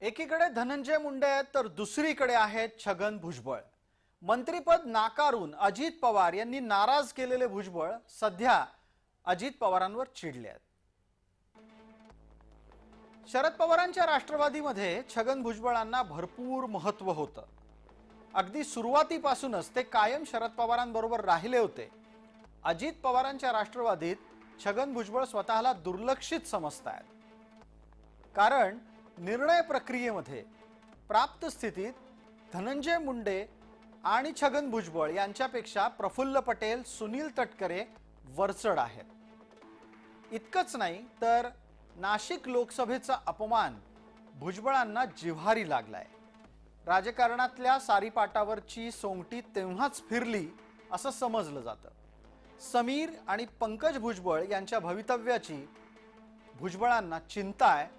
एकीकडे धनंजय मुंडे आहेत तर दुसरीकडे आहेत छगन भुजबळ. मंत्रीपद नाकारून अजित पवार यांनी नाराज केलेले भुजबळ सध्या अजित पवारांवर चिडले आहेत. शरद पवारांच्या राष्ट्रवादीमध्ये छगन भुजबळांना भरपूर महत्त्व होतं. अगदी सुरुवातीपासूनच ते कायम शरद पवारांबरोबर राहिले होते. अजित पवारांच्या राष्ट्रवादीत छगन भुजबळ स्वतःला दुर्लक्षित समजतायत. कारण निर्णय प्रक्रियेमध्ये प्राप्त स्थितीत धनंजय मुंडे आणि छगन भुजबळ यांच्यापेक्षा प्रफुल्ल पटेल सुनील तटकरे वरचढ आहेत. इतकंच नाही तर नाशिक लोकसभेचा अपमान भुजबळांना जिव्हारी लागलाय. राजकारणातल्या सारीपाटावरची सोंगटी तेव्हाच फिरली असं समजलं जातं. समीर आणि पंकज भुजबळ यांच्या भवितव्याची भुजबळांना चिंता आहे